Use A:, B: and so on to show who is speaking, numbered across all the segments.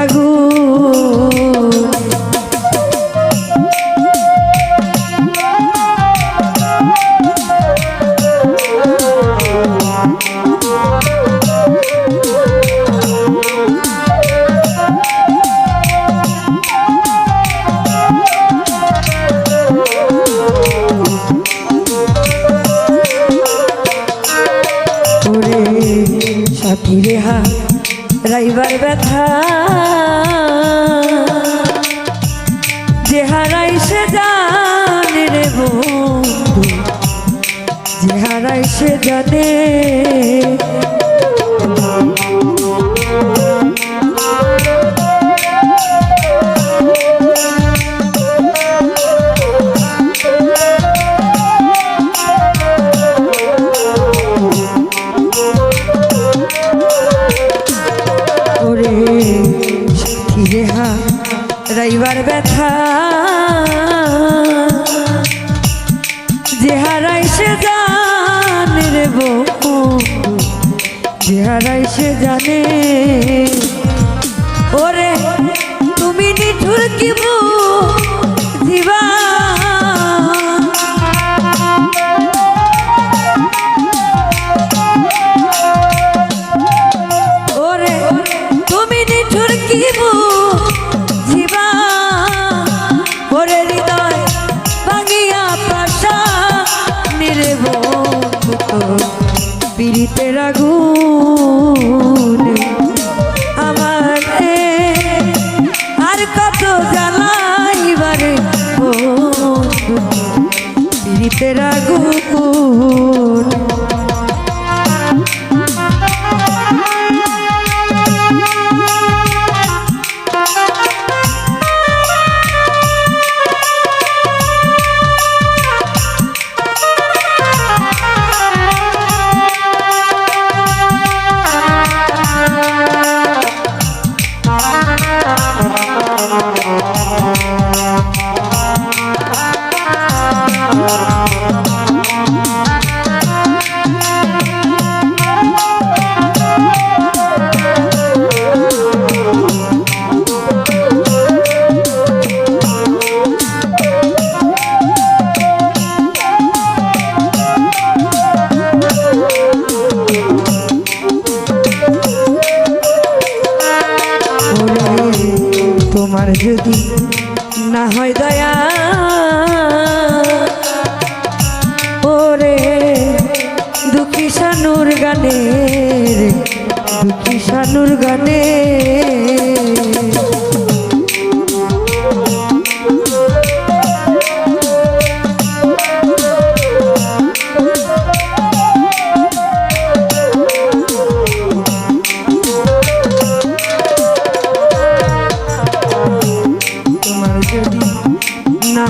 A: আগুন ওরে সাথী রেহা রাইবার ব্যথা। যে হারাই সে জানে রে বন্ধু যে হারাই সে জানে। হারাই সে জানে রে বন্ধু যে হারাই জানে পীড়িতের আগুন আমার আর কত জ্বালাইবারে পীড়িতের আগুন না হয় দয়া। ওরে দুঃখী সানুর গানের দুঃখী সানুর গানে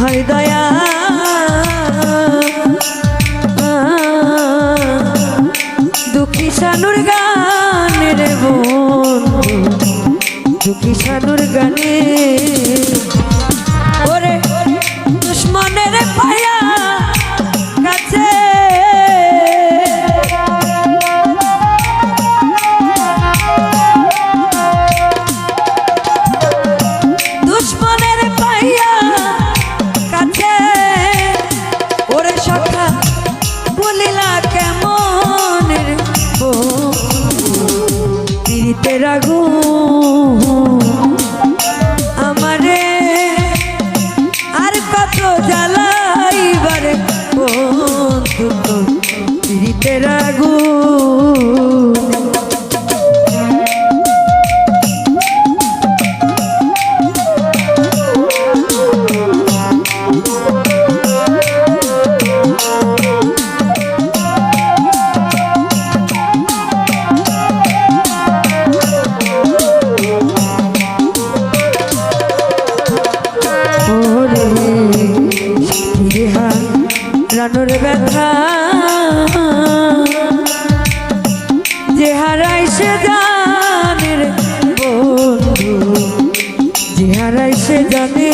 A: হয় দয়া। দুঃখী সানুর গানে রে বোন দুঃখী সানুর গানে ওরে দুশ্মনের পায়া কাছে। আমারে আর কত জ্বালাইবারে বন্ধু পীড়িতের আগুন সে জানে বন্ধু। যে সে জানে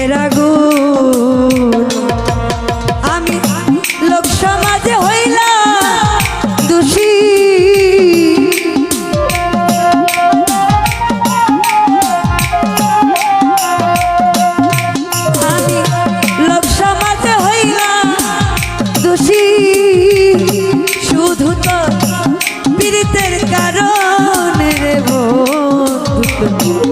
A: পিড়িতে রাখু আমি লোক সমাজে হইলাম দোষী। আমি লোক সমাজে হইলাম দোষী। শুধু তো পীড়িতের কারণে রে বন্ধু